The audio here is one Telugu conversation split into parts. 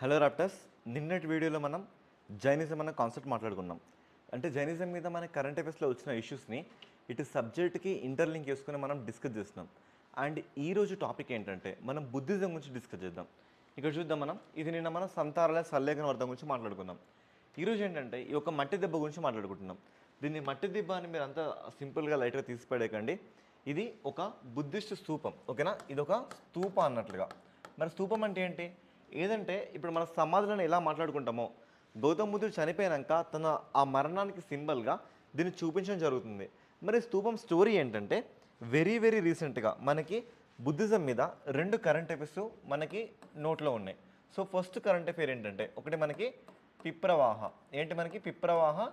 హలో రాప్టర్స్ నిన్నటి వీడియోలో మనం జైనిజం అన్న కాన్సెప్ట్ మాట్లాడుకున్నాం. అంటే జైనిజం మీద మన కరెంట్ అఫేర్స్లో వచ్చిన ఇష్యూస్ని ఇటు సబ్జెక్ట్కి ఇంటర్లింక్ చేసుకుని మనం డిస్కస్ చేస్తున్నాం. అండ్ ఈరోజు టాపిక్ ఏంటంటే మనం బుద్ధిజం గురించి డిస్కస్ చేద్దాం. ఇక్కడ చూద్దాం మనం. ఇది నిన్న మనం సంతారాల సల్లేఖన వర్ధం గురించి మాట్లాడుకున్నాం. ఈరోజు ఏంటంటే ఈ యొక్క మట్టి దెబ్బ గురించి మాట్లాడుకుంటున్నాం. దీన్ని మట్టి దెబ్బ అని మీరు అంతా సింపుల్గా లైట్గా తీసిపడేయకండి. ఇది ఒక బుద్ధిస్ట్ స్తూపం ఓకేనా? ఇది ఒక స్తూప అన్నట్లుగా. మరి స్తూపం అంటే ఏంటి? ఏదంటే ఇప్పుడు మన సమాధులను ఎలా మాట్లాడుకుంటామో గౌతమ బుద్ధుడు చనిపోయాక తన ఆ మరణానికి సింబల్గా దీన్ని చూపించడం జరుగుతుంది. మరి స్తూపం స్టోరీ ఏంటంటే వెరీ వెరీ రీసెంట్గా మనకి బుద్ధిజం మీద రెండు కరెంట్ అఫేర్స్ మనకి నోట్లో ఉన్నాయి. సో ఫస్ట్ కరెంట్ అఫేర్ ఏంటంటే ఒకటి మనకి పిప్రవాహ ఏంటి మనకి పిప్రవాహ?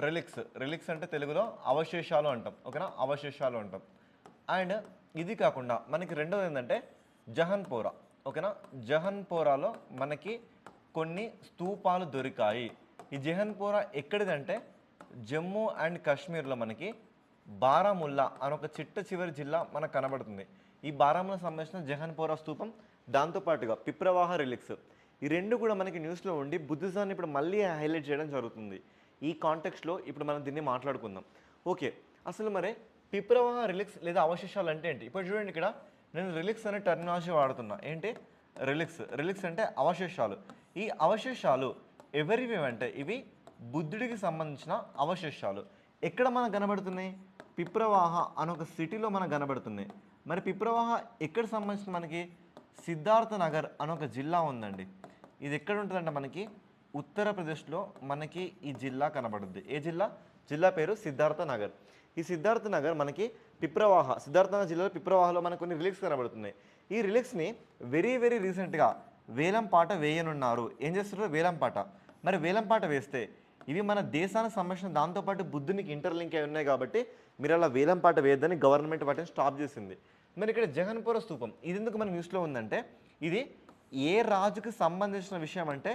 రిలిక్స్ రిలిక్స్ అంటే తెలుగులో అవశేషాలు అంటాం ఓకేనా? అవశేషాలు అంటాం. అండ్ ఇది కాకుండా మనకి రెండోది ఏంటంటే జహన్పోరా. ఓకేనా? జహన్పోరాలో మనకి కొన్ని స్తూపాలు దొరికాయి. ఈ జహన్పోరా ఎక్కడిదంటే జమ్మూ అండ్ కాశ్మీర్లో మనకి బారాముల్లా అని ఒక చిట్ట చివరి జిల్లా మనకు కనబడుతుంది. ఈ బారాముల్లా సంబంధించిన జహన్పోరా స్తూపం దాంతోపాటుగా పిప్రవాహ రిలిక్స్. ఈ రెండు కూడా మనకి న్యూస్లో ఉండి బుద్ధిజాన్ని ఇప్పుడు మళ్ళీ హైలైట్ చేయడం జరుగుతుంది. ఈ కాంటెక్స్లో ఇప్పుడు మనం దీన్ని మాట్లాడుకుందాం. ఓకే అసలు మరి పిప్రవాహ రిలిక్స్ లేదా అవశేషాలు అంటే ఏంటి? ఇప్పుడు చూడండి ఇక్కడ నేను రిలిక్స్ అనే టర్మినాలజీ వాడుతున్నా. ఏంటి? రిలిక్స్. రిలిక్స్ అంటే అవశేషాలు. ఈ అవశేషాలు ఎవరివి అంటే ఇవి బుద్ధుడికి సంబంధించిన అవశేషాలు. ఎక్కడ మనకు కనబడుతున్నాయి? పిప్రవాహ అని ఒక సిటీలో మనకు కనబడుతున్నాయి. మరి పిప్రవాహ ఎక్కడ సంబంధించిన మనకి? సిద్ధార్థ నగర్ అని ఒక జిల్లా ఉందండి. ఇది ఎక్కడ ఉంటుందంటే మనకి ఉత్తరప్రదేశ్లో మనకి ఈ జిల్లా కనబడుద్ది. ఏ జిల్లా? జిల్లా పేరు సిద్ధార్థ నగర్. ఈ సిద్ధార్థ నగర్ మనకి పిప్రవాహ సిద్ధార్థనగర్ జిల్లాలో పిప్రవాహలో మనకు కొన్ని రిలీక్స్ కనబడుతున్నాయి. ఈ రిలిక్స్ని వెరీ వెరీ రీసెంట్గా వేలం పాట వేయనున్నారు. ఏం చేస్తున్నారు? వేలం పాట. మరి వేలం పాట వేస్తే ఇవి మన దేశానికి సంబంధించిన దాంతోపాటు బుద్ధునికి ఇంటర్లింక్ అయి ఉన్నాయి కాబట్టి మీరు అలా వేలం పాట వేయద్దని గవర్నమెంట్ వాటిని స్టాప్ చేసింది. మరి ఇక్కడ జగన్పుర స్థూపం ఇది ఎందుకు మన న్యూస్లో ఉందంటే ఇది ఏ రాజుకి సంబంధించిన విషయం అంటే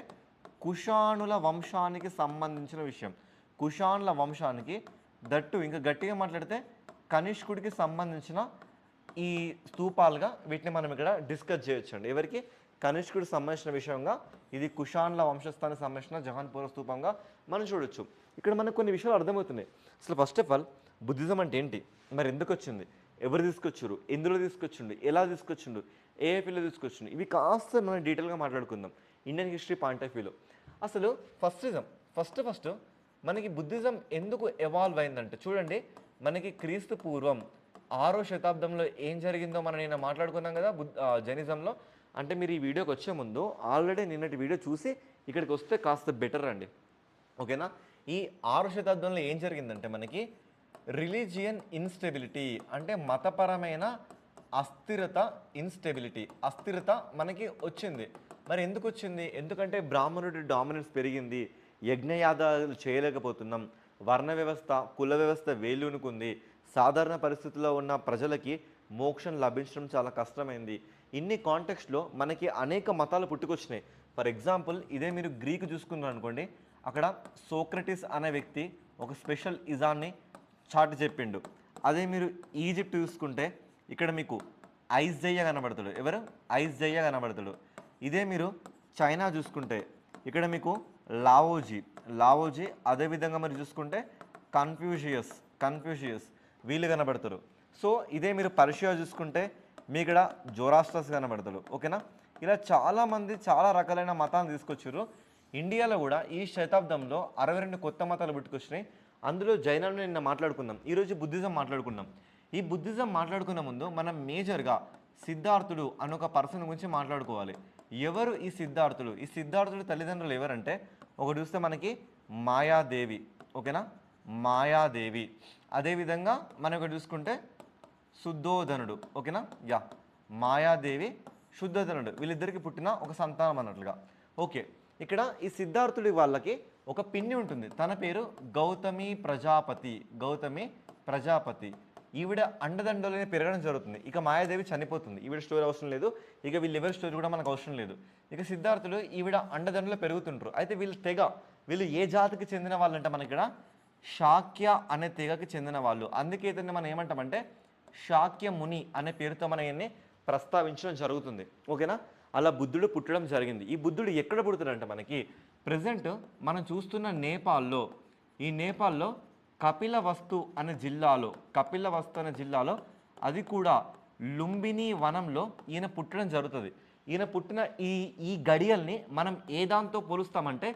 కుషాణుల వంశానికి సంబంధించిన విషయం. కుషాణుల వంశానికి దట్టు ఇంకా గట్టిగా మాట్లాడితే కనిష్కుడికి సంబంధించిన ఈ స్తూపాలుగా వీటిని మనం ఇక్కడ డిస్కస్ చేయొచ్చండి. ఎవరికి? కనిష్కుడికి సంబంధించిన విషయంగా ఇది కుషాన్ల వంశస్థానికి సంబంధించిన జహాన్పూర్ స్తూపంగా మనం చూడొచ్చు. ఇక్కడ మనకు కొన్ని విషయాలు అర్థమవుతున్నాయి. అసలు ఫస్ట్ ఆఫ్ ఆల్ బుద్ధిజం అంటే ఏంటి? మరి ఎందుకు వచ్చింది? ఎవరు తీసుకొచ్చారు? ఎందులో తీసుకొచ్చిండు? ఎలా తీసుకొచ్చిండు? ఏ ఏపీలో తీసుకొచ్చిండు? ఇవి కాస్త మనం డీటెయిల్గా మాట్లాడుకుందాం. ఇండియన్ హిస్టరీ పాయింట్ ఆఫ్ వ్యూలో అసలు ఫస్టిజం ఫస్ట్ ఫస్ట్ మనకి బుద్ధిజం ఎందుకు ఎవాల్వ్ అయిందంటే చూడండి. మనకి క్రీస్తు పూర్వం ఆరో శతాబ్దంలో ఏం జరిగిందో మనం నేను మాట్లాడుకున్నాం కదా బుద్ధ ఆ, జైనిజంలో. అంటే మీరు ఈ వీడియోకి వచ్చే ముందు ఆల్రెడీ నిన్నటి వీడియో చూసి ఇక్కడికి వస్తే కాస్త బెటర్ అండి. ఓకేనా? ఈ ఆరు శతాబ్దంలో ఏం జరిగిందంటే మనకి రిలీజియన్ ఇన్స్టెబిలిటీ అంటే మతపరమైన అస్థిరత ఇన్స్టెబిలిటీ అస్థిరత మనకి వచ్చింది. మరి ఎందుకు వచ్చింది? ఎందుకంటే బ్రాహ్మణుడి డామినెన్స్ పెరిగింది. యజ్ఞయాదాలు చేయలేకపోతున్నాం. వర్ణ వ్యవస్థ కుల వ్యవస్థ వేలునుకుంది. సాధారణ పరిస్థితుల్లో ఉన్న ప్రజలకి మోక్షం లభించడం చాలా కష్టమైంది. ఇన్ని కాంటెక్స్ట్లో మనకి అనేక మతాలు పుట్టుకొచ్చినాయి. ఫర్ ఎగ్జాంపుల్ ఇదే మీరు గ్రీక్ చూసుకున్నారు అనుకోండి. అక్కడ సోక్రటిస్ అనే వ్యక్తి ఒక స్పెషల్ ఇజాన్ని చాటి చెప్పిండు. అదే మీరు ఈజిప్ట్ చూసుకుంటే ఇక్కడ మీకు ఐజయ్య కనబడతాడు. ఎవరు? ఐజయ్య కనబడతాడు. ఇదే మీరు చైనా చూసుకుంటే ఇక్కడ మీకు లావోజీ లావోజీ అదేవిధంగా మరి చూసుకుంటే కన్ఫ్యూషియస్ కన్ఫ్యూషియస్ వీళ్ళు కనబడతారు. సో ఇదే మీరు పర్షియా చూసుకుంటే మీ ఇక్కడ జోరాస్టర్స్ కనబడతాడు ఓకేనా? ఇలా చాలామంది చాలా రకాలైన మతాలను తీసుకొచ్చారు. ఇండియాలో కూడా ఈ శతాబ్దంలో అరవై రెండు కొత్త మతాలు పుట్టుకొచ్చినాయి. అందులో జైనాన్ని నిన్న మాట్లాడుకుందాం. ఈరోజు బుద్ధిజం మాట్లాడుకుందాం. ఈ బుద్ధిజం మాట్లాడుకున్న ముందు మనం మేజర్గా సిద్ధార్థుడు అని ఒక పర్సన్ గురించి మాట్లాడుకోవాలి. ఎవరు ఈ సిద్ధార్థుడు ఈ సిద్ధార్థుడు తల్లిదండ్రులు ఎవరంటే ఒకటి చూస్తే మనకి మాయాదేవి ఓకేనా? మాయాదేవి. అదేవిధంగా మనం ఒకటి చూసుకుంటే శుద్ధోధనుడు ఓకేనా? యా. మాయాదేవి శుద్ధోధనుడు వీళ్ళిద్దరికి పుట్టిన ఒక సంతానం అన్నట్లుగా. ఓకే. ఇక్కడ ఈ సిద్ధార్థుడి వాళ్ళకి ఒక పిన్ని ఉంటుంది. తన పేరు గౌతమి ప్రజాపతి. గౌతమి ప్రజాపతి. ఈవిడ అండదండలోనే పెరగడం జరుగుతుంది. ఇక మాయాదేవి చనిపోతుంది. ఈవిడ స్టోరీ అవసరం లేదు. ఇక వీళ్ళెవరి స్టోరీ కూడా మనకు అవసరం లేదు. ఇక సిద్ధార్థులు ఈవిడ అండదండలో పెరుగుతుంటారు అయితే వీళ్ళు తెగ వీళ్ళు ఏ జాతికి చెందిన వాళ్ళంటే మన ఇక్కడ శాక్య అనే తెగకి చెందిన వాళ్ళు. అందుకే ఇతన్ని మనం ఏమంటామంటే శాక్య ముని అనే పేరుతో మనం ఇవన్నీ ప్రస్తావించడం జరుగుతుంది. ఓకేనా? అలా బుద్ధుడు పుట్టడం జరిగింది. ఈ బుద్ధుడు ఎక్కడ పుడుతున్నాడంటే మనకి? ప్రజెంట్ మనం చూస్తున్న నేపాల్లో. ఈ నేపాల్లో కపిలవస్తు అనే జిల్లాలో కపిలవస్తు అనే జిల్లాలో అది కూడా లుంబిని వనంలో ఈయన పుట్టడం జరుగుతుంది. ఈయన పుట్టిన ఈ ఈ గడియల్ని మనం ఏ దాంతో పోలుస్తామంటే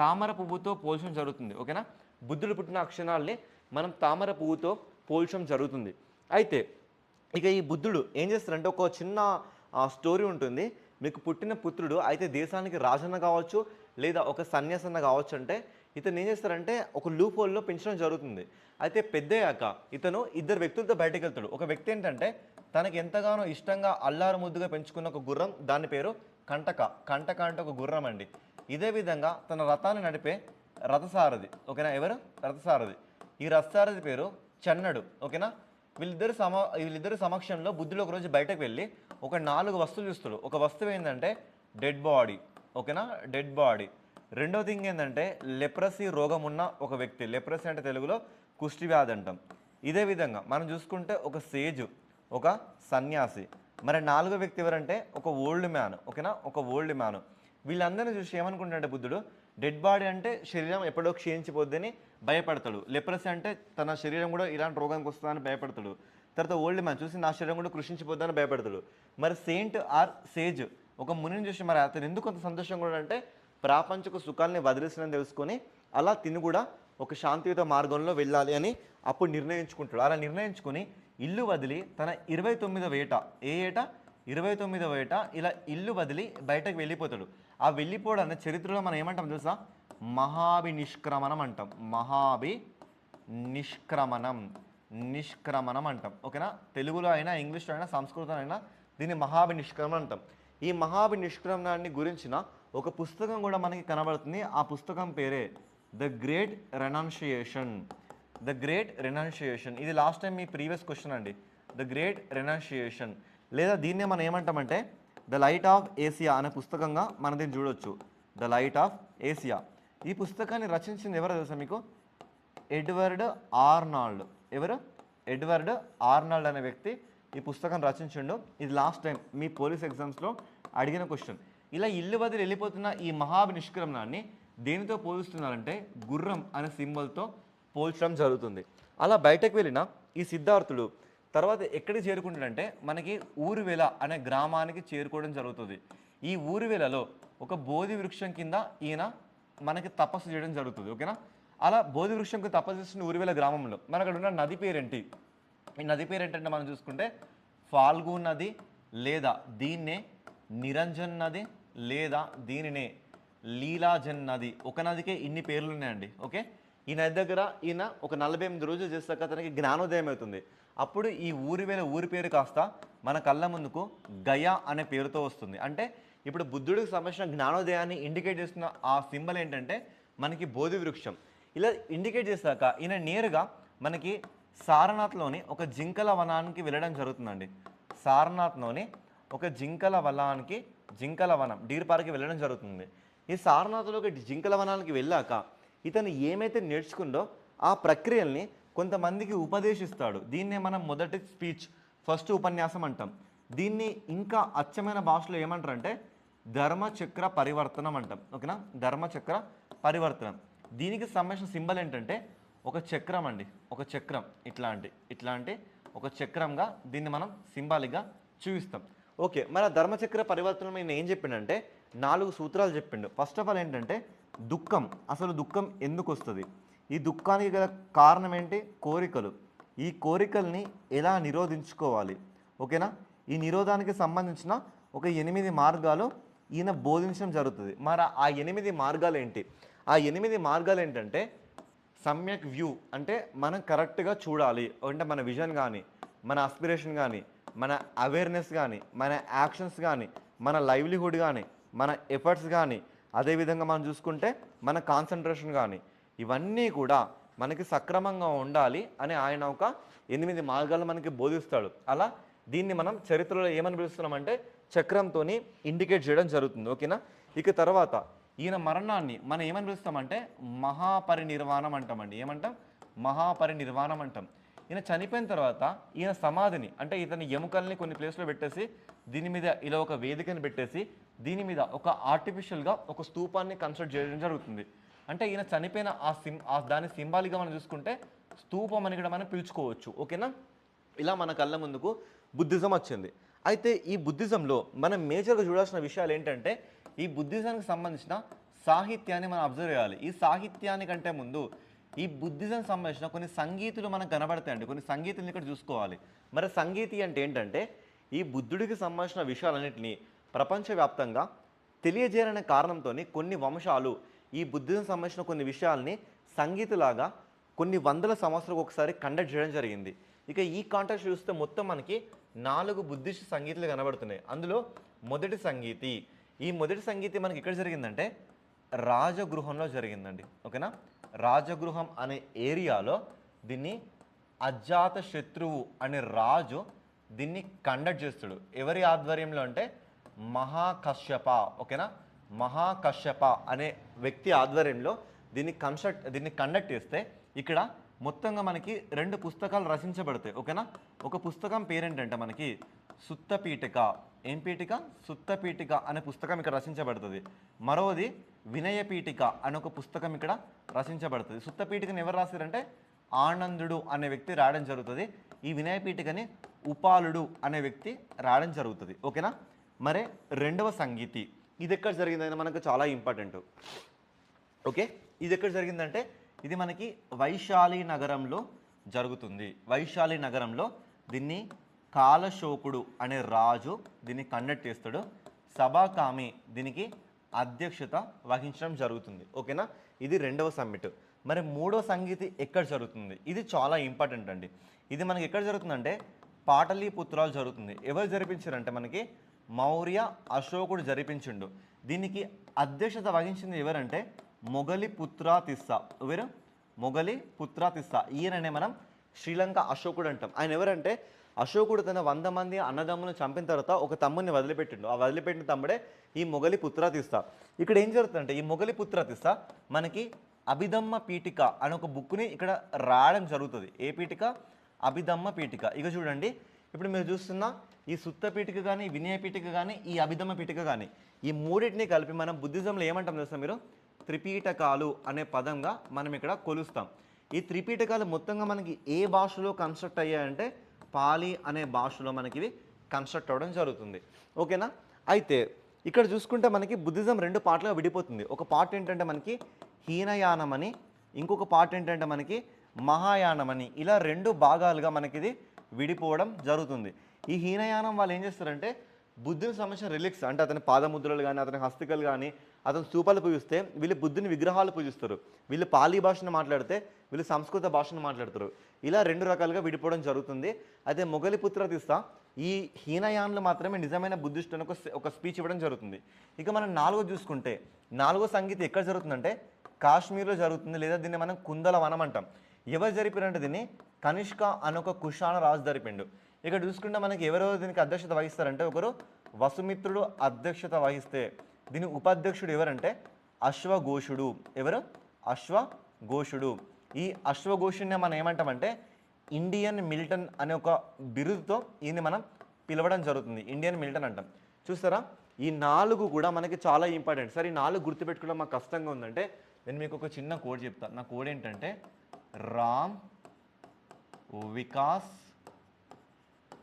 తామర పువ్వుతో పోల్చడం జరుగుతుంది ఓకేనా? బుద్ధుడు పుట్టిన అక్షరాల్ని మనం తామర పువ్వుతో పోల్చడం జరుగుతుంది. అయితే ఇక ఈ బుద్ధుడు ఏం చేస్తారంటే ఒక చిన్న స్టోరీ ఉంటుంది. మీకు పుట్టిన పుత్రుడు అయితే దేశానికి రాజన్న కావచ్చు లేదా ఒక సన్యాసన్న కావచ్చు అంటే ఇతను ఏం చేస్తారంటే ఒక లూప్ హోల్లో పెంచడం జరుగుతుంది. అయితే పెద్దయ్యాక ఇతను ఇద్దరు వ్యక్తులతో బయటకు వెళ్తాడు. ఒక వ్యక్తి ఏంటంటే తనకి ఎంతగానో ఇష్టంగా అల్లారు ముద్దుగా పెంచుకున్న ఒక గుర్రం దాని పేరు కంటక. కంటక అంటే ఒక గుర్రం అండి. ఇదే విధంగా తన రథాన్ని నడిపే రథసారథి ఓకేనా? ఎవరు? రథసారథి. ఈ రథసారథి పేరు చెన్నడు ఓకేనా? వీళ్ళిద్దరు సమ వీళ్ళిద్దరు సమక్షంలో బుద్ధుడు ఒకరోజు బయటకు వెళ్ళి ఒక నాలుగు వస్తువులు చూస్తాడు ఒక వస్తువు ఏంటంటే డెడ్ బాడీ ఓకేనా? Dead body. రెండో థింగ్ ఏంటంటే లెప్రసీ రోగం ఉన్న ఒక వ్యక్తి లెప్రసీ అంటే తెలుగులో కుష్టి వ్యాధి అంటాం. ఇదే విధంగా మనం చూసుకుంటే ఒక సేజు ఒక సన్యాసి. మరి నాలుగో వ్యక్తి ఎవరంటే ఒక ఓల్డ్ మ్యాన్ ఓకేనా? ఒక ఓల్డ్ మ్యాన్. వీళ్ళందరినీ చూసి ఏమనుకుంటాడంటే బుద్ధుడు డెడ్ బాడీ అంటే శరీరం ఎప్పుడో క్షీణించిపోద్దని భయపడతాడు. లెప్రసీ అంటే తన శరీరం కూడా ఇలాంటి రోగానికి వస్తుందని భయపడతాడు. తర్వాత ఓల్డ్ మ్యాన్ చూసి నా శరీరం కూడా కృషించిపోద్దని భయపడతాడు. మరి సెయింట్ ఆర్ సేజ్ ఒక మునిని చూసి మరి అతను ఎందుకు సంతోషం సంతోషంగా అంటే ప్రాపంచక సుఖాలని వదిలేసినని తెలుసుకొని అలా తిని కూడా ఒక శాంతియుత మార్గంలో వెళ్ళాలి అని అప్పుడు నిర్ణయించుకుంటాడు. అలా నిర్ణయించుకొని ఇల్లు వదిలి తన ఇరవై తొమ్మిదవ ఏట ఏ ఏట? ఇరవై తొమ్మిదవ ఏట ఇలా ఇల్లు వదిలి బయటకు వెళ్ళిపోతాడు. ఆ వెళ్ళిపోవడాన్ని చరిత్రలో మనం ఏమంటాం తెలుసా? మహాభి నిష్క్రమణం అంటాం. మహాభి నిష్క్రమణం నిష్క్రమణం అంటాం. ఓకేనా? తెలుగులో అయినా ఇంగ్లీష్లో అయినా సంస్కృతం అయినా దీన్ని మహాభి నిష్క్రమణం అంటాం. ఈ మహాభి నిష్క్రమణాన్ని గురించిన ఒక పుస్తకం కూడా మనకి కనబడుతుంది. ఆ పుస్తకం పేరే the great renunciation the great renunciation ఇది లాస్ట్ టైం మీ ప్రీవియస్ క్వశ్చన్ అండి. ద గ్రేట్ రెనౌన్షియేషన్ లేదా దీన్నే మనం ఏమంటామంటే ద లైట్ ఆఫ్ ఏసియా అనే పుస్తకంగా మనం దీన్ని చూడొచ్చు. ద లైట్ ఆఫ్ ఏసియా ఈ పుస్తకాన్ని రచించింది ఎవరో తెలుసా మీకు? Edward Arnold. ఎవరు? ఎడ్వర్డ్ ఆర్నాల్డ్ అనే వ్యక్తి ఈ పుస్తకం రచించిండు. ఇది లాస్ట్ టైం మీ పోలీస్ ఎగ్జామ్స్లో అడిగిన క్వశ్చన్ ఇలా ఇల్లు వదిలి వెళ్ళిపోతున్న ఈ మహా నిష్క్రమణాన్ని దేనితో పోలుస్తున్నారంటే గుర్రం అనే సింబల్తో పోల్చడం జరుగుతుంది. అలా బయటకు వెళ్ళిన ఈ సిద్ధార్థుడు తర్వాత ఎక్కడికి చేరుకుంటాడంటే మనకి ఊరువెల అనే గ్రామానికి చేరుకోవడం జరుగుతుంది. ఈ ఊరువెలలో ఒక బోధి వృక్షం కింద ఈయన మనకి తపస్సు చేయడం జరుగుతుంది ఓకేనా? అలా బోధి వృక్షంకి తపస్సు చేస్తున్న ఊరివేల గ్రామంలో మన అక్కడ ఉన్న నది పేరేంటి? ఈ నది పేరు ఏంటంటే మనం చూసుకుంటే ఫాల్గు నది లేదా దీన్నే నిరంజన్ నది లేదా దీనినే లీలాజన్ నది ఒక నదికే ఇన్ని పేర్లు ఉన్నాయండి ఓకే? ఈ నది దగ్గర ఈయన ఒక నలభై ఎనిమిది రోజులు చేసాక అతనికి జ్ఞానోదయం అవుతుంది. అప్పుడు ఈ ఊరి వేల ఊరి పేరు కాస్త మన కళ్ళ ముందుకు గయా అనే పేరుతో వస్తుంది. అంటే ఇప్పుడు బుద్ధుడికి సంబంధించిన జ్ఞానోదయాన్ని ఇండికేట్ చేస్తున్న ఆ సింబల్ ఏంటంటే మనకి బోధి వృక్షం. ఇలా ఇండికేట్ చేశాక ఈయన నేరుగా మనకి సారనాథ్లోని ఒక జింకల వనానికి వెళ్ళడం జరుగుతుందండి. సారనాథ్లోని ఒక జింకల వనానికి జింకల వనం డీర్ పార్క్కి వెళ్ళడం జరుగుతుంది. ఈ సారనాథ్లో ఒక జింకల వనానికి వెళ్ళాక ఇతను ఏమైతే నేర్చుకుందో ఆ ప్రక్రియల్ని కొంతమందికి ఉపదేశిస్తాడు. దీన్నే మనం మొదటి స్పీచ్ ఫస్ట్ ఉపన్యాసం అంటాం. దీన్ని ఇంకా అచ్చమైన భాషలో ఏమంటారంటే ధర్మచక్ర పరివర్తనం అంటాం. ఓకేనా? ధర్మచక్ర పరివర్తనం. దీనికి సంబంధించిన సింబల్ ఏంటంటే ఒక చక్రం అండి. ఒక చక్రం ఇట్లాంటి ఇట్లాంటి ఒక చక్రంగా దీన్ని మనం సింబాలిక్గా చూపిస్తాం. ఓకే మరి ఆ ధర్మచక్ర పరివర్తనం నేను ఏం చెప్పిండంటే నాలుగు సూత్రాలు చెప్పిండు. ఫస్ట్ ఆఫ్ ఆల్ ఏంటంటే దుఃఖం అసలు దుఃఖం ఎందుకు వస్తుంది? ఈ దుఃఖానికి గల కారణం ఏంటి? కోరికలు. ఈ కోరికల్ని ఎలా నిరోధించుకోవాలి? ఓకేనా? ఈ నిరోధానికి సంబంధించిన ఒక ఎనిమిది మార్గాలు ఈయన బోధించడం జరుగుతుంది. మరి ఆ ఎనిమిది మార్గాలు ఏంటి? ఆ ఎనిమిది మార్గాలు ఏంటంటే సమ్యక్ వ్యూ అంటే మనం కరెక్ట్గా చూడాలి. అంటే మన విజన్ కానీ మన అస్పిరేషన్ కానీ మన అవేర్నెస్ కానీ మన యాక్షన్స్ కానీ మన లైవ్లీహుడ్ కానీ మన ఎఫర్ట్స్ కానీ అదేవిధంగా మనం చూసుకుంటే మన కాన్సన్ట్రేషన్ కానీ ఇవన్నీ కూడా మనకి సక్రమంగా ఉండాలి అని ఆయన ఒక ఎనిమిది మార్గాలు మనకి బోధిస్తాడు. అలా దీన్ని మనం చరిత్రలో ఏమని పిలుస్తున్నామంటే చక్రంతో ఇండికేట్ చేయడం జరుగుతుంది. ఓకేనా ఇక తర్వాత ఈయన మరణాన్ని మనం ఏమని పిలుస్తామంటే మహాపరినిర్వాణం అంటామండి ఏమంటాం? మహాపరినిర్వాణం అంటాం. ఈయన చనిపోయిన తర్వాత ఈయన సమాధిని అంటే ఇతని ఎముకల్ని కొన్ని ప్లేస్లో పెట్టేసి దీని మీద ఇలా ఒక వేదికని పెట్టేసి దీని మీద ఒక ఆర్టిఫిషియల్గా ఒక స్తూపాన్ని కన్స్ట్రక్ట్ చేయడం జరుగుతుంది. అంటే ఈయన చనిపోయిన ఆ సిం ఆ దాని సింబాలిక్గా మనం చూసుకుంటే స్తూపం అని కూడా మనం పిలుచుకోవచ్చు. ఓకేనా? ఇలా మన కళ్ళ ముందుకు బుద్ధిజం వచ్చింది. అయితే ఈ బుద్ధిజంలో మనం మేజర్గా చూడాల్సిన విషయాలు ఏంటంటే ఈ బుద్ధిజానికి సంబంధించిన సాహిత్యాన్ని మనం అబ్జర్వ్ చేయాలి. ఈ సాహిత్యానికంటే ముందు ఈ బుద్ధిజం సంబంధించిన కొన్ని సంగీతులు మనకు కనబడతాయండి. కొన్ని సంగీతులు ఇక్కడ చూసుకోవాలి. మరి సంగీతి అంటే ఏంటంటే ఈ బుద్ధుడికి సంబంధించిన విషయాలన్నింటినీ ప్రపంచవ్యాప్తంగా తెలియజేయాలనే కారణంతో కొన్ని వంశాలు ఈ బుద్ధిజం సంబంధించిన కొన్ని విషయాల్ని సంగీతులాగా కొన్ని వందల సంవత్సరాలకు ఒకసారి కండక్ట్ చేయడం జరిగింది. ఇక ఈ కాంటాక్ట్ చూస్తే మొత్తం మనకి నాలుగు బుద్ధిస్ట్ సంగీతులు కనబడుతున్నాయి. అందులో మొదటి సంగీతి ఈ మొదటి సంగీతి మనకి ఎక్కడ జరిగిందంటే రాజగృహంలో జరిగిందండి. ఓకేనా? రాజగృహం అనే ఏరియాలో దీన్ని అజాత శత్రువు అనే రాజు దీన్ని కండక్ట్ చేస్తాడు. ఎవరి ఆధ్వర్యంలో అంటే మహాకశ్యప ఓకేనా? మహాకశ్యప అనే వ్యక్తి ఆధ్వర్యంలో దీన్ని కన్స్ట్రక్ట్ దీన్ని కండక్ట్ చేస్తే ఇక్కడ మొత్తంగా మనకి రెండు పుస్తకాలు రచించబడతాయి ఓకేనా? ఒక పుస్తకం పేరేంటంటే మనకి సుత్తపీఠిక. ఏం పీఠిక? సుత్తపీఠిక అనే పుస్తకం ఇక్కడ రచించబడుతుంది. మరోది వినయ పీఠిక అనే ఒక పుస్తకం ఇక్కడ రచించబడుతుంది. సుత్తపీఠికని ఎవరు రాశారంటే ఆనందుడు అనే వ్యక్తి రాయడం జరుగుతుంది. ఈ వినయ పీఠికని ఉపాలుడు అనే వ్యక్తి రాయడం జరుగుతుంది. ఓకేనా? మరే రెండవ సంగీతి. ఇది ఎక్కడ జరిగిందని మనకు చాలా ఇంపార్టెంట్. ఓకే? ఇది ఎక్కడ జరిగిందంటే ఇది మనకి వైశాలి నగరంలో జరుగుతుంది. వైశాలి నగరంలో దీన్ని కాలశోకుడు అనే రాజు దీన్ని కండక్ట్ చేస్తాడు. సభాకామి దీనికి అధ్యక్షత వహించడం జరుగుతుంది. ఓకేనా? ఇది రెండవ సమ్మిట్. మరి మూడో సంగీతి ఎక్కడ జరుగుతుంది? ఇది చాలా ఇంపార్టెంట్ అండి. ఇది మనకి ఎక్కడ జరుగుతుందంటే పాటలీపుత్రాలు జరుగుతుంది. ఎవరు జరిపించారంటే మనకి మౌర్య అశోకుడు జరిపించిండు. దీనికి అధ్యక్షత వహించింది ఎవరంటే మొగలి పుత్రాతిస్స ఎవరు? మొగలి పుత్రాతిస్స ఈయననే మనం శ్రీలంక అశోకుడు అంటాం. ఆయన ఎవరంటే అశోకుడు తన వంద మంది అన్నదమ్ములను చంపిన తర్వాత ఒక తమ్ముడిని వదిలిపెట్టిండు. ఆ వదిలిపెట్టిన తమ్ముడే ఈ మొగలి పుత్రాతిస్స ఇక్కడ ఏం జరుగుతుందంటే ఈ మొగలి పుత్రాతిస్స మనకి అభిదమ్మ పీఠిక అనే ఒక బుక్ని ఇక్కడ రాయడం జరుగుతుంది. ఏ పీఠిక? అభిదమ్మ పీఠిక. ఇక చూడండి ఇప్పుడు మీరు చూస్తున్న ఈ సుత్త పీఠిక కానీ వినయ పీఠిక కానీ ఈ అభిదమ్మ పీఠిక కానీ ఈ మూడింటిని కలిపి మనం బుద్ధిజంలో ఏమంటాం తెలుసా మీరు? త్రిపీఠకాలు అనే పదంగా మనం ఇక్కడ కొలుస్తాం. ఈ త్రిపీఠకాలు మొత్తంగా మనకి ఏ భాషలో కన్స్ట్రక్ట్ అయ్యాయంటే పాలి అనే భాషలో మనకి ఇవి కన్స్ట్రక్ట్ అవ్వడం జరుగుతుంది. ఓకేనా? అయితే ఇక్కడ చూసుకుంటే మనకి బుద్ధిజం రెండు పార్ట్లుగా విడిపోతుంది. ఒక పార్ట్ ఏంటంటే మనకి హీనయానం అని ఇంకొక పార్ట్ ఏంటంటే మనకి మహాయానం అని ఇలా రెండు భాగాలుగా మనకి ఇది విడిపోవడం జరుగుతుంది. ఈ హీనయానం వాళ్ళు ఏం చేస్తారంటే బుద్ధుని సంబంధించిన రిలిక్స్ అంటే అతని పాదముద్రలు కానీ అతని హస్తికలు కానీ అతని స్థూపాలు పూజిస్తే వీళ్ళు బుద్ధుని విగ్రహాలు పూజిస్తారు. వీళ్ళు పాలీ భాషను మాట్లాడితే వీళ్ళు సంస్కృత భాషను మాట్లాడతారు. ఇలా రెండు రకాలుగా విడిపోవడం జరుగుతుంది. అయితే మొగలి పుత్ర తీస్తా ఈ హీనయాన్లు మాత్రమే నిజమైన బుద్ధిస్ట్ ఒక స్పీచ్ ఇవ్వడం జరుగుతుంది. ఇక మనం నాలుగో చూసుకుంటే నాలుగో సంగీతం ఎక్కడ జరుగుతుందంటే కాశ్మీర్లో జరుగుతుంది లేదా దీన్ని మనం కుందల వనం అంటాం. ఎవరు జరిపారంటే దీన్ని కనిష్క అనొక ఒక కుషాణ రాజు జరిపిండు. ఇక్కడ చూసుకుంటే మనకి ఎవరో దీనికి అధ్యక్షత వహిస్తారంటే ఒకరు వసుమిత్రుడు అధ్యక్షత వహిస్తే దీని ఉపాధ్యక్షుడు ఎవరంటే? అశ్వఘోషుడు. ఎవరు? అశ్వఘోషుడు. ఈ అశ్వఘోషుడిని మనం ఏమంటామంటే ఇండియన్ మిల్టన్ అనే ఒక బిరుదుతో ఈయన్ని మనం పిలవడం జరుగుతుంది. ఇండియన్ మిల్టన్ అంటాం. చూస్తారా? ఈ నాలుగు కూడా మనకి చాలా ఇంపార్టెంట్. సరే ఈ నాలుగు గుర్తుపెట్టుకోవడం మాకు కష్టంగా ఉందంటే నేను మీకు ఒక చిన్న కోడ్ చెప్తాను నా కోడ్ ఏంటంటే Ram Vikas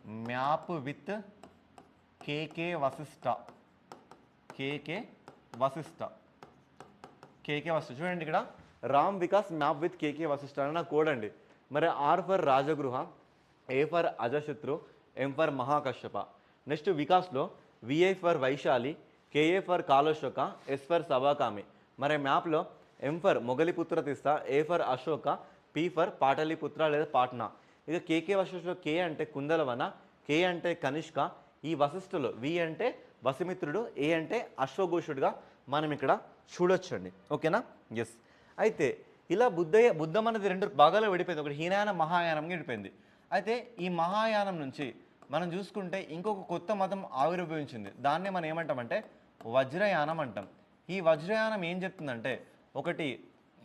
map with KK Vashishta. KK Vashishta. KK Vashishta. చూడండి ఇక్కడ. Ram Vikas map with KK Vashishta అని నా కోడ్ అండి. మరి R for Rajagriha A for Ajatashatru M for Mahakashyapa. Next వికాస్లో VI for Vaishali KA for Kalashoka S for Sabhakami. మరి మ్యాప్లో M for Moggaliputta Tissa A for Ashoka P for Pataliputra లేదా పాట్నా. ఇక కేకే వశిష్ఠులో కే అంటే కుందలవన కే అంటే కనిష్క ఈ వశిష్ఠులు వి అంటే వసుమిత్రుడు ఏ అంటే అశ్వఘోషుడుగా మనం ఇక్కడ చూడొచ్చండి. ఓకేనా? ఎస్ అయితే ఇలా బుద్ధయ్య బుద్ధం అనేది రెండు భాగాలు విడిపోయింది. ఒకటి హీనయానం మహాయానంగా విడిపోయింది. అయితే ఈ మహాయానం నుంచి మనం చూసుకుంటే ఇంకొక కొత్త మతం ఆవిర్భవించింది. దాన్నే మనం ఏమంటామంటే వజ్రయానం అంటాం. ఈ వజ్రయానం ఏం చెప్తుందంటే ఒకటి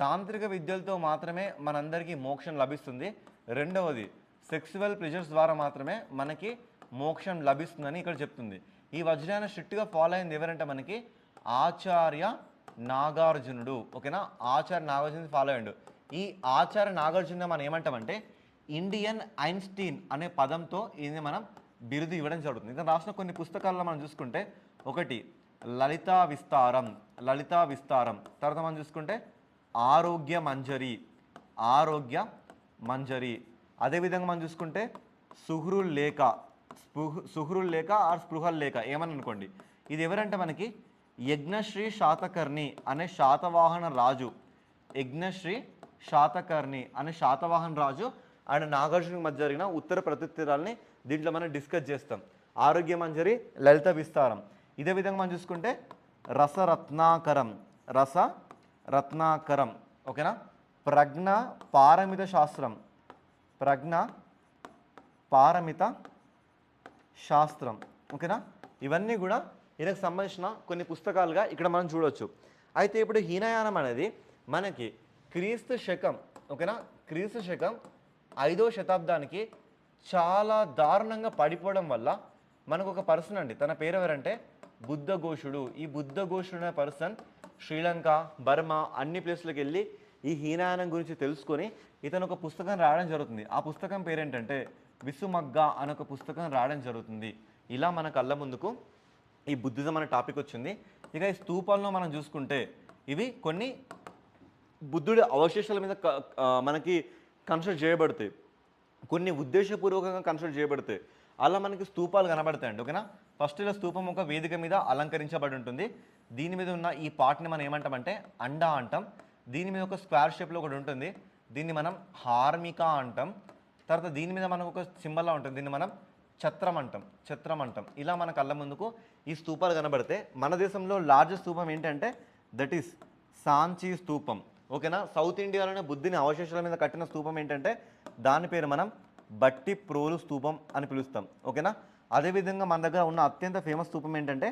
తాంత్రిక విద్యలతో మాత్రమే మనందరికీ మోక్షం లభిస్తుంది. రెండవది సెక్సువల్ ప్రెజర్స్ ద్వారా మాత్రమే మనకి మోక్షం లభిస్తుందని ఇక్కడ చెప్తుంది. ఈ వజ్రాన్ని స్ట్రిక్ట్గా ఫాలో అయింది ఎవరంటే మనకి ఆచార్య నాగార్జునుడు. ఓకేనా? ఆచార్య నాగార్జున ఫాలో అయ్యాడు. ఈ ఆచార్య నాగార్జున మనం ఏమంటామంటే ఇండియన్ ఐన్స్టీన్ అనే పదంతో ఇది మనం బిరుదు ఇవ్వడం జరుగుతుంది. ఇతను రాసిన కొన్ని పుస్తకాల్లో మనం చూసుకుంటే ఒకటి లలితా విస్తారం లలితా విస్తారం. తర్వాత మనం చూసుకుంటే ఆరోగ్య మంజరి ఆరోగ్య మంజరి. అదేవిధంగా మనం చూసుకుంటే సుహృల్ లేఖ స్పృహ సుహ్రుల్ లేఖ ఆర్ స్పృహల్ లేఖ ఏమని అనుకోండి. ఇది ఎవరంటే మనకి యజ్ఞశ్రీ శాతకర్ణి అనే శాతవాహన రాజు. యజ్ఞశ్రీ శాతకర్ణి అనే శాతవాహన రాజు అండ్ నాగార్జున మధ్య జరిగిన ఉత్తర ప్రత్యుత్తరాలని దీంట్లో మనం డిస్కస్ చేస్తాం. ఆరోగ్య మంజరి లలిత విస్తారం. ఇదే విధంగా మనం చూసుకుంటే రసరత్నాకరం రస రత్నాకరం ఓకేనా? ప్రజ్ఞ పారమిత శాస్త్రం. ప్రజ్ఞ పారమిత శాస్త్రం. ఓకేనా? ఇవన్నీ కూడా ఈయనకు సంబంధించిన కొన్ని పుస్తకాలుగా ఇక్కడ మనం చూడవచ్చు అయితే ఇప్పుడు హీనయానం అనేది మనకి క్రీస్తు శకం ఓకేనా? క్రీస్తు శకం ఐదో శతాబ్దానికి చాలా దారుణంగా పడిపోవడం వల్ల మనకు ఒక పర్సన్ అండి తన పేరు ఎవరంటే బుద్ధఘోషుడు. ఈ బుద్ధఘోషుడు అనే పర్సన్ శ్రీలంక బర్మా అన్ని ప్లేస్లకు వెళ్ళి ఈ హీనాయనం గురించి తెలుసుకొని ఇతను ఒక పుస్తకం రాయడం జరుగుతుంది. ఆ పుస్తకం పేరేంటంటే విసుమగ్గ అనే ఒక పుస్తకం రాయడం జరుగుతుంది. ఇలా మన కళ్ళ ముందుకు ఈ బుద్ధిజం అనే టాపిక్ వచ్చింది. ఇక ఈ స్తూపాల్లో మనం చూసుకుంటే ఇవి కొన్ని బుద్ధుడి అవశేషాల మీద మనకి కన్స్ట్రక్ట్ చేయబడతాయి. కొన్ని ఉద్దేశపూర్వకంగా కన్స్ట్రక్ట్ చేయబడతాయి. అలా మనకి స్తూపాలు కనబడతాయండి. ఓకేనా? ఫస్ట్ ఇలా స్తూపం ఒక వేదిక మీద అలంకరించబడి ఉంటుంది. దీని మీద ఉన్న ఈ పార్ట్ని మనం ఏమంటామంటే అండా అంటాం. దీని మీద ఒక స్క్వేర్ షేప్లో ఒకటి ఉంటుంది. దీన్ని మనం హార్మిక అంటాం. తర్వాత దీని మీద మనకు ఒక సింబల్లా ఉంటుంది. దీన్ని మనం ఛత్రం అంటాం. ఛత్రం అంటాం. ఇలా మన కళ్ళ ముందుకు ఈ స్తూపాలు కనబడితే మన దేశంలో లార్జెస్ట్ స్తూపం ఏంటంటే దట్ ఈస్ సాంచీ స్తూపం. ఓకేనా సౌత్ ఇండియాలోనే బుద్ధిని అవశేషాల మీద కట్టిన స్తూపం ఏంటంటే దాని పేరు మనం బట్టి ప్రోలు స్తూపం అని పిలుస్తాం. ఓకేనా అదేవిధంగా మన దగ్గర ఉన్న అత్యంత ఫేమస్ స్తూపం ఏంటంటే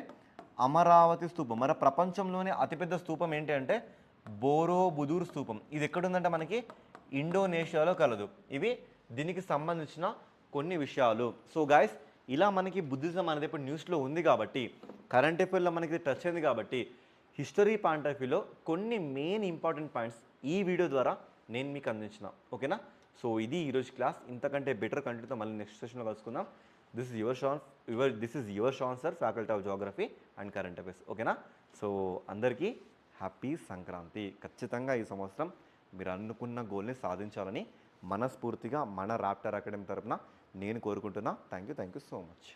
అమరావతి స్తూపం. మన ప్రపంచంలోనే అతిపెద్ద స్తూపం ఏంటి అంటే బోరోబుదూర్ స్థూపం. ఇది ఎక్కడుందంటే మనకి? ఇండోనేషియాలో కలదు. ఇవి దీనికి సంబంధించిన కొన్ని విషయాలు. సో గాయస్ ఇలా మనకి బుద్ధిజం అనేది ఇప్పుడు న్యూస్లో ఉంది కాబట్టి కరెంట్ అఫేర్లో మనకి టచ్ అయింది కాబట్టి హిస్టరీ పాయింట్ ఆఫ్ వ్యూలో కొన్ని మెయిన్ ఇంపార్టెంట్ పాయింట్స్ ఈ వీడియో ద్వారా నేను మీకు అందించిన. ఓకేనా సో ఇది ఈరోజు క్లాస్ ఇంతకంటే బెటర్ కంటెంట్తో మళ్ళీ నెక్స్ట్ సెషన్లో కలుసుకుందాం. This is your Shan your this is your Shan sir faculty of geography and current affairs ఓకేనా సో అందరికీ హ్యాపీ సంక్రాంతి. ఖచ్చితంగా ఈ సంవత్సరం మీరు అనుకున్న గోల్ని సాధించాలని మనస్ఫూర్తిగా మన ర్యాప్టర్ అకాడమీ తరపున నేను కోరుకుంటున్నా. Thank you thank you so much